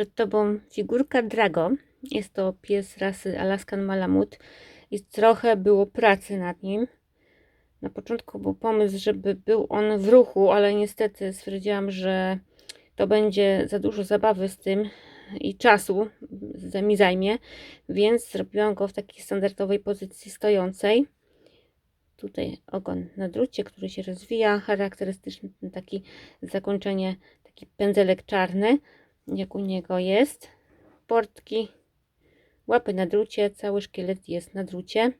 Przed Tobą figurka Drago. Jest to pies rasy Alaskan Malamut. I trochę było pracy nad nim. Na początku był pomysł, żeby był on w ruchu, ale niestety stwierdziłam, że to będzie za dużo zabawy z tym i czasu za- mi zajmie, więc zrobiłam go w takiej standardowej pozycji stojącej. Tutaj ogon na drucie, który się rozwija, charakterystyczny taki zakończenie, taki pędzelek czarny, jak u niego jest. Portki, łapy na drucie, cały szkielet jest na drucie.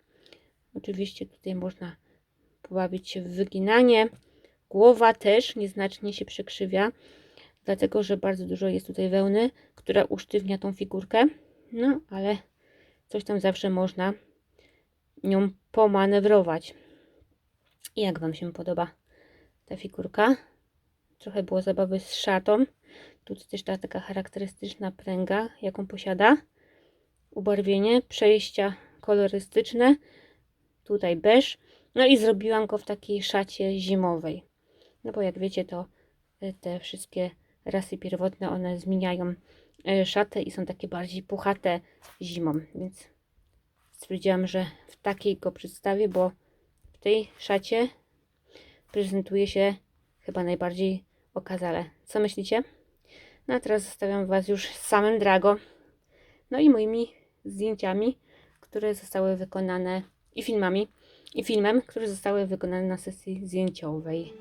Oczywiście tutaj można pobawić się w wyginanie. Głowa też nieznacznie się przekrzywia, dlatego że bardzo dużo jest tutaj wełny, która usztywnia tą figurkę. No, ale coś tam zawsze można nią pomanewrować. I jak Wam się podoba ta figurka? Trochę było zabawy z szatą. Tu też ta taka charakterystyczna pręga, jaką posiada. Ubarwienie, przejścia kolorystyczne. Tutaj beż. No i zrobiłam go w takiej szacie zimowej. No bo jak wiecie, to y, te wszystkie rasy pierwotne, one zmieniają y, szatę i są takie bardziej puchate zimą. Więc stwierdziłam, że w takiej go przedstawię, bo w tej szacie prezentuje się chyba najbardziej okazale. Co myślicie? No a teraz zostawiam Was już z samym Drago. No i moimi zdjęciami, które zostały wykonane i filmami, i filmem, które zostały wykonane na sesji zdjęciowej.